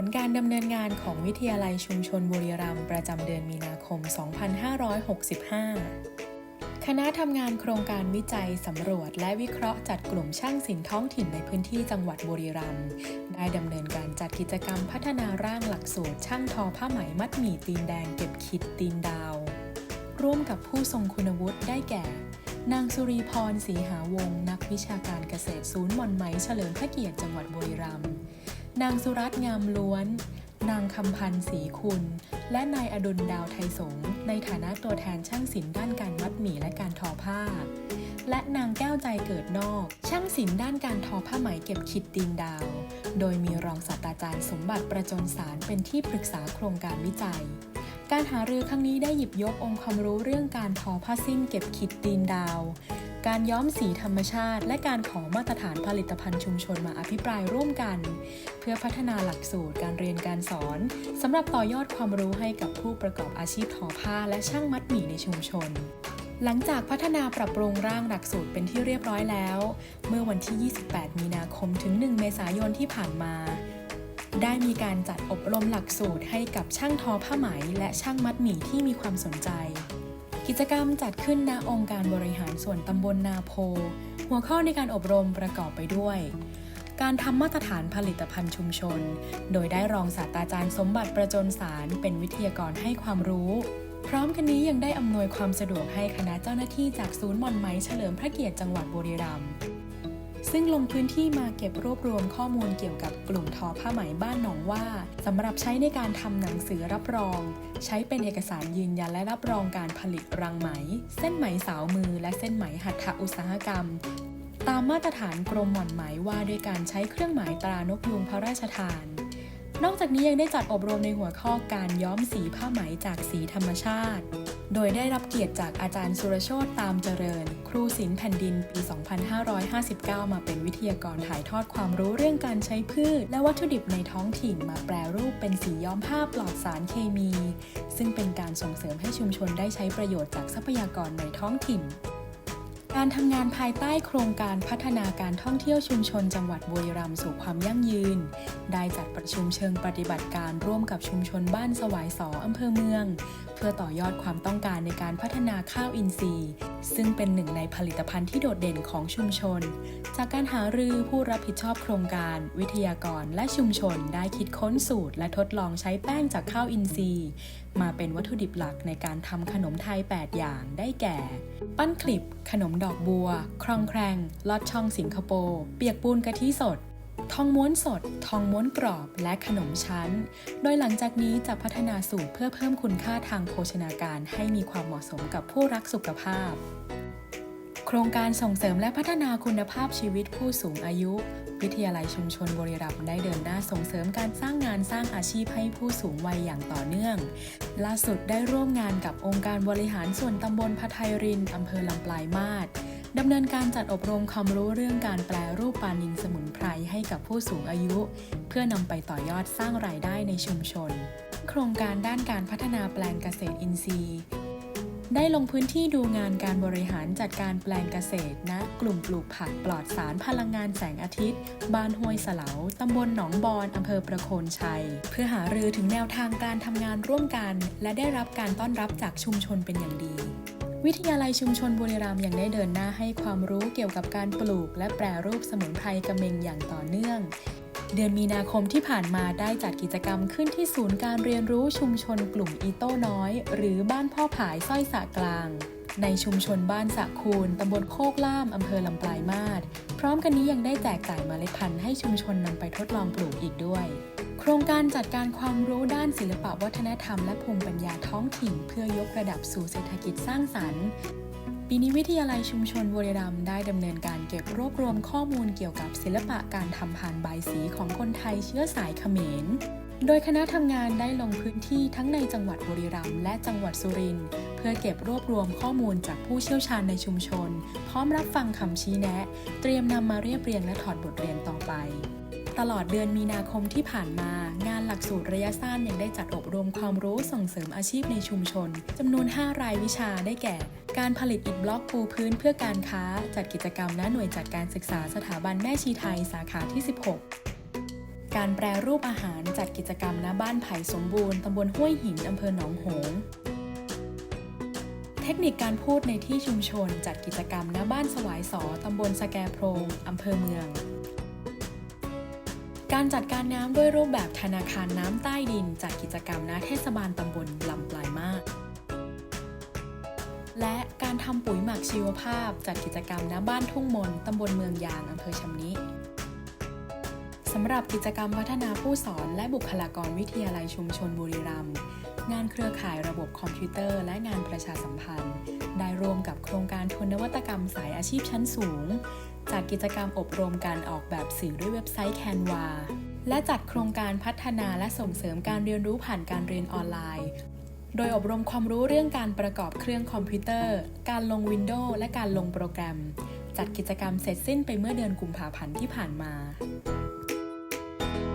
ผลการดำเนินงานของวิทยาลัยชุมชนบุรีรัมย์ประจำเดือนมีนาคม 2565 คณะทำงานโครงการวิจัยสำรวจ และวิเคราะห์จัดกลุ่มช่างศิลป์ท้องถิ่นในพื้นที่จังหวัดบุรีรัมย์ได้ดำเนินการจัดกิจกรรมพัฒนาร่างหลักสูตรช่างทอผ้าไหมมัดหมี่ตีนแดงเก็บขิดตีนดาว ร่วมกับผู้ทรงคุณวุฒิได้แก่ นางสุรีพรศรีหาวงนักวิชาการเกษตรศูนย์มอนไหมเฉลิมพระเกียรติจังหวัดบุรีรัมย์ นางสุรัตน์งามล้วน นางคำพันธ์ศรีคุณ และนายอดุลดาวไทยสงในฐานะตัวแทนช่างศิลป์ด้านการมัดหมี่และการทอผ้า และนางแก้วใจเกิดนอก ช่างศิลป์ด้านการทอผ้าไหมเก็บขิดตีนดาว โดยมีรองศาสตราจารย์สมบัติประจนสารเป็นที่ปรึกษาโครงการวิจัยการหารือครั้งนี้ได้หยิบยกองค์ความรู้เรื่องการทอผ้าสิ้นเก็บขิดตีนดาว การย้อมสีธรรมชาติ และการขอมาตรฐานผลิตภัณฑ์ชุมชนมาอภิปรายร่วมกัน เพื่อพัฒนาหลักสูตรการเรียนการสอนสำหรับต่อยอดความรู้ให้กับผู้ประกอบอาชีพทอผ้าและช่างมัดหมี่ในชุมชนหลังจากพัฒนาปรับปรุงร่างหลักสูตรเป็นที่เรียบร้อยแล้ว เมื่อวันที่ 28 มีนาคมถึง 1 เมษายนที่ผ่านมา ได้มีการจัดอบรมหลักสูตรให้กับช่างทอผ้าไหม และช่างมัดหมี่ที่มีความสนใจ กิจกรรมจัดขึ้นณองค์การบริหารส่วนตำบลนาโพ หัวข้อในการอบรมประกอบไปด้วย การทำมาตรฐานผลิตภัณฑ์ชุมชน โดยได้รองศาสตราจารย์สมบัติประจนสารเป็นวิทยากรให้ความรู้ พร้อมกันนี้ยังได้อำนวยความสะดวกให้คณะเจ้าหน้าที่จากศูนย์มอนไม้เฉลิมพระเกียรติจังหวัดบุรีรัมย์ ซึ่งลงพื้นที่มาเก็บรวบรวมข้อมูลเกี่ยวกับกลุ่มทอผ้าไหมบ้านหนองว่าสำหรับใช้ในการทำหนังสือรับรอง ใช้เป็นเอกสารยืนยันและรับรองการผลิตรังไหม เส้นไหมสาวมือ และเส้นไหมหัตถอุตสาหกรรม ตามมาตรฐานกรมหม่อนไหมว่าด้วยการใช้เครื่องหมายตรานกยูงพระราชทาน นอกจากนี้ยังได้จัดอบรมในหัวข้อการย้อมสีผ้าไหมจากสีธรรมชาติ โดยได้รับเกียรติจากอาจารย์สุรโชตตามเจริญ ครูศิลป์แผ่นดินปี 2559 มาเป็นวิทยากรถ่ายทอดความรู้เรื่องการใช้พืช และวัตถุดิบในท้องถิ่นมาแปรรูปเป็นสีย้อมผ้าปลอดสารเคมี ซึ่งเป็นการส่งเสริมให้ชุมชนได้ใช้ประโยชน์จากทรัพยากรในท้องถิ่น การทำงานภายใต้โครงการพัฒนาการท่องเที่ยวชุมชนจังหวัดบุรีรัมย์สู่ความยั่งยืน ได้จัดประชุมเชิงปฏิบัติการร่วมกับชุมชนบ้านสวายสออำเภอเมือง เพื่อต่อยอดความต้องการในการพัฒนาข้าวอินทรีย์ ซึ่งเป็นหนึ่งในผลิตภัณฑ์ที่โดดเด่นของชุมชน จากการหารือผู้รับผิดชอบโครงการ วิทยากรและชุมชนได้คิดค้นสูตร และทดลองใช้แป้งจากข้าวอินทรีย์ มาเป็นวัตถุดิบหลักในการทำขนมไทย 8 อย่างได้แก่ ปั้นคลิปขนมดอกบัว ครองแครง ลอดช่องสิงคโปร์เปียกปูนกะทิสด ทองม้วนสด ทองม้วนกรอบ และขนมชั้น โดยหลังจากนี้จะพัฒนาสูตรเพื่อเพิ่มคุณค่าทางโภชนาการให้มีความเหมาะสมกับผู้รักสุขภาพ รงการส่งเสริมและพัฒนาคุณภาพชีวิตผู้สูงอายุ วิทยาลัยชุมชนบรีรัมย์ได้เดินหน้าส่งเสริมการสร้างงานสร้างอาชีพให้ผู้สูงวัยอย่างต่อเนื่อง ล่าสุดได้ร่วมงานกับองค์การบริหารส่วนตำบลพัทยรินอำเภอลำปลายมาศดำเนินการจัดอบรมความรู้เรื่องการแปลรูปปลานินสมุนไพรให้กับผู้สูงอายุ เพื่อนำไปต่อยอดสร้างรายได้ในชุมชน โครงการด้านการพัฒนาแปลงเกษตรอินทรีย์ ได้ลงพื้นที่ดูงานการบริหารจัดการแปลงเกษตรณกลุ่มปลูกผักปลอดสารพลังงานแสงอาทิตย์ บ้านห้วยเสลาตำบลหนองบอนอำเภอประโคนชัย เพื่อหารือถึงแนวทางการทำงานร่วมกัน และได้รับการต้อนรับจากชุมชนเป็นอย่างดี วิทยาลัยชุมชนบุรีรัมย์ยังได้เดินหน้าให้ความรู้เกี่ยวกับการปลูก และแปรรูปสมุนไพรกระเมงอย่างต่อเนื่อง เดือนมีนาคมที่ผ่านมาได้จัดกิจกรรมขึ้นที่ศูนย์การเรียนรู้ชุมชนกลุ่มอีโต้น้อย หรือบ้านพ่อผายสร้อยสะกลาง ในชุมชนบ้านสะคูนตำบลโคกล่ามอำเภอลำปลายมาศพร้อมกันนี้ยังได้แจกจ่ายเมล็ดพันธุ์ให้ชุมชนนำไปทดลองปลูกอีกด้วยโครงการจัดการความรู้ด้านศิลปวัฒนธรรมและภูมิปัญญาท้องถิ่น เพื่อยกระดับสู่เศรษฐกิจสร้างสรรค์ ปีนี้วิทยาลัยชุมชนบุรีรัมย์ได้ดำเนินการเก็บรวบรวมข้อมูลเกี่ยวกับศิลปะการทำพานใบสีของคนไทยเชื้อสายเขมร โดยคณะทำงานได้ลงพื้นที่ทั้งในจังหวัดบุรีรัมย์และจังหวัดสุรินทร์เพื่อเก็บรวบรวมข้อมูลจากผู้เชี่ยวชาญในชุมชน พร้อมรับฟังคำชี้แนะ เตรียมนำมาเรียบเรียงและถอดบทเรียนต่อไป ตลอดเดือนมีนาคมที่ผ่านมา งานหลักสูตรระยะสั้นยังได้จัดอบรมความรู้ส่งเสริมอาชีพในชุมชนจำนวน 5 รายวิชาได้แก่ การผลิตอิฐบล็อกปูพื้นเพื่อการค้า จัดกิจกรรมณหน่วยจัดการศึกษาสถาบันแม่ชีไทยสาขาที่ 16การแปรรูปอาหารจัดกิจกรรมณบ้านไผ่สมบูรณ์ ตำบลห้วยหิน อำเภอหนองหง เทคนิคการพูดในที่ชุมชน จัดกิจกรรมณบ้านสวายสอ ตำบลสแกโพรง อำเภอเมือง การจัดการน้ำด้วยรูปแบบธนาคารน้ำใต้ดินจัดกิจกรรมณเทศบาลตำบลลำปลายมาศและการทำปุ๋ยหมักชีวภาพจัดกิจกรรมณบ้านทุ่งมนตำบลเมืองยางอำเภอชำนิ สำหรับกิจกรรมพัฒนาผู้สอนและบุคลากรวิทยาลัยชุมชนบุรีรัมย์งานเครือข่ายระบบคอมพิวเตอร์ และงานประชาสัมพันธ์ ได้ร่วมกับโครงการทุนนวัตกรรมสายอาชีพชั้นสูงจัดกิจกรรมอบรมการออกแบบสื่อด้วยเว็บไซต์ Canva และจัดโครงการพัฒนาและส่งเสริมการเรียนรู้ผ่านการเรียนออนไลน์ โดยอบรมความรู้เรื่องการประกอบเครื่องคอมพิวเตอร์ การลงวินโดว์และการลงโปรแกรม จัดกิจกรรมเสร็จสิ้นไปเมื่อเดือนกุมภาพันธ์ที่ผ่านมา thank you